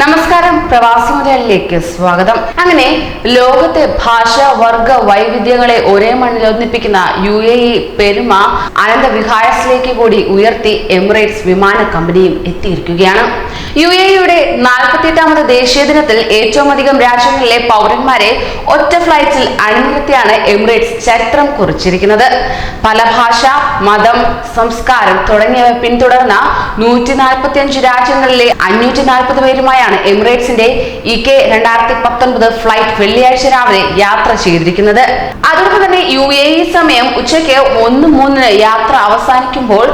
നമസ്കാരം പ്രവാസി മലയാളിലേക്ക് സ്വാഗതം. അങ്ങനെ ലോകത്തെ ഭാഷ വർഗ വൈവിധ്യങ്ങളെ ഒരേ മണ്ണിൽ ഒന്നിപ്പിക്കുന്ന യു എ ഇ പെരുമ അനന്തവിഹായസിലേക്ക് കൂടി ഉയർത്തി എമിറേറ്റ്സ് വിമാന കമ്പനിയും എത്തിയിരിക്കുകയാണ്. യു എ ഇയുടെ നാൽപ്പത്തിയെട്ടാമത് ദേശീയ ദിനത്തിൽ ഏറ്റവും അധികം രാജ്യങ്ങളിലെ പൗരന്മാരെ ഒറ്റ ഫ്ലൈറ്റിൽ അണിനിരത്തിയാണ് എമിറേറ്റ്സ് ചരിത്രം കുറിച്ചിരിക്കുന്നത്. പല ഭാഷ മതം സംസ്കാരം തുടങ്ങിയവ പിന്തുടർന്ന നൂറ്റി നാൽപ്പത്തിയഞ്ച് രാജ്യങ്ങളിലെ അഞ്ഞൂറ്റി നാൽപ്പത് പേരുമായാണ് എമിറേറ്റ്സിന്റെ ഇ കെ രണ്ടായിരത്തി പത്തൊൻപത് ഫ്ലൈറ്റ് വെള്ളിയാഴ്ച രാവിലെ യാത്ര ചെയ്തിരിക്കുന്നത്. അതോടൊപ്പം തന്നെ യു എ സമയം ഉച്ചയ്ക്ക് ഒന്ന് മൂന്നിന് യാത്ര അവസാനിക്കുമ്പോൾ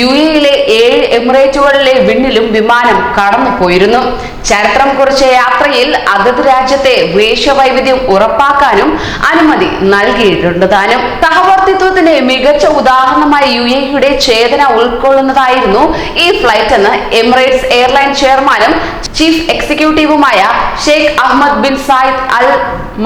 യു എയിലെ ഏഴ് എമിറേറ്റുകളിലെ വിണ്ണിലും വിമാനം കടന്നു പോയിരുന്നു ചരിത്രം കുറിച്ച യാത്രയിൽ അതത് രാജ്യത്തെ വേഷവൈവിധ്യം ഉറപ്പാക്കാനും അനുമതി നൽകിയിട്ടുണ്ട് താനും. സഹവർത്തിത്വത്തിന്റെ മികച്ച ഉദാഹരണമായി യു എയുടെ ചേതന ഉൾക്കൊള്ളുന്നതായിരുന്നു ഈ ഫ്ലൈറ്റ് എന്ന് എമിറേറ്റ്സ് എയർലൈൻ ചെയർമാനും chief എക്സിക്യൂട്ടീവുമായ Sheikh Ahmed bin Saeed Al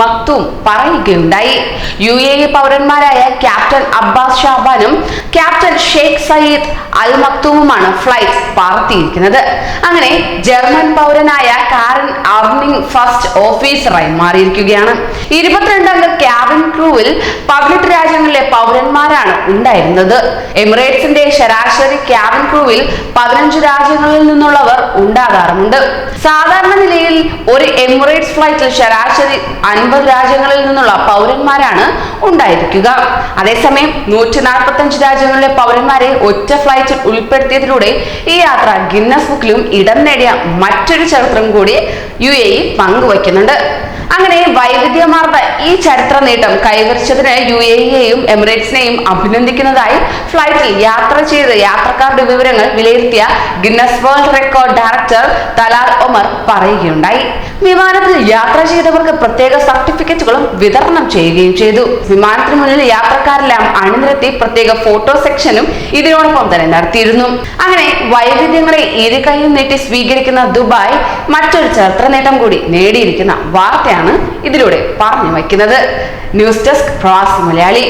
Maktoum പറയുകയുണ്ടായി. യു എ പൗരന്മാരായ ക്യാപ്റ്റൻ അബ്ബാസ് ഷാബാനും ക്യാപ്റ്റൻ ഷെയ്ഖ് സയ്യിദ് അൽ മക്തുവുമാണ് ഫ്ലൈറ്റ് പാർത്തിയിരിക്കുന്നത് അങ്ങനെ ജർമ്മൻ പൗരനായ കാരൻ അർണിംഗ് ഫസ്റ്റ് ഓഫീസറായി മാറിയിരിക്കുകയാണ്. ഇരുപത്തിരണ്ട് അംഗ ക്യാബിൻ ക്രൂവിൽ പതിനെട്ട് രാജ്യങ്ങളിലെ പൗരന്മാരാണ് ഉണ്ടായിരുന്നത്. എമിറേറ്റ്സിന്റെ ശരാശരി ക്യാബിൻ ക്രൂവിൽ പതിനഞ്ച് രാജ്യങ്ങളിൽ നിന്നുള്ളവർ ഉണ്ടാകാറുണ്ട് സാധാരണ നിലയിൽ ഒരു എമിറേറ്റ്സ് ഫ്ലൈറ്റിൽ ശരാശരി അൻപത് രാജ്യങ്ങളിൽ നിന്നുള്ള പൗരന്മാരാണ് ഉണ്ടായിരിക്കുക. അതേസമയം നൂറ്റി നാൽപ്പത്തഞ്ച് രാജ്യങ്ങളിലെ പൗരന്മാരെ ഒറ്റ ഫ്ലൈറ്റിൽ ഉൾപ്പെടുത്തിയതിലൂടെ ഈ യാത്ര ഗിന്നസ് ബുക്കിലും ഇടം നേടിയ മറ്റൊരു ചരിത്രം കൂടി യു എ പങ്കുവയ്ക്കുന്നുണ്ട്. അങ്ങനെ വൈവിധ്യമാർന്ന ഈ ചരിത്ര നേട്ടം കൈവരിച്ചതിന് യു എ ഇയെയും എമിറേറ്റ്സിനെയും അഭിനന്ദിക്കുന്നതായി ഫ്ലൈറ്റിൽ യാത്ര ചെയ്ത യാത്രക്കാരുടെ വിവരങ്ങൾ വിലയിരുത്തിയ Guinness World Record director Talal Omar പറയുകയുണ്ടായി. വിമാനത്തിൽ യാത്ര ചെയ്തവർക്ക് പ്രത്യേക സർട്ടിഫിക്കറ്റുകളും വിതരണം ചെയ്യുകയും ചെയ്തു. വിമാനത്തിന് മുന്നിൽ യാത്രക്കാരെല്ലാം അണിനിരത്തി പ്രത്യേക ഫോട്ടോ സെക്ഷനും ഇതിനോടൊപ്പം തന്നെ നടത്തിയിരുന്നു. അങ്ങനെ വൈവിധ്യങ്ങളെ ഇരുകൈയും നീട്ടി സ്വീകരിക്കുന്ന ദുബായ് മറ്റൊരു ചരിത്ര നേട്ടം കൂടി നേടിയിരിക്കുന്ന വാർത്തയാണ് ഇതിലൂടെ പറഞ്ഞു വയ്ക്കുന്നത്. ന്യൂസ് ഡെസ്ക് പ്രവാസി മലയാളി.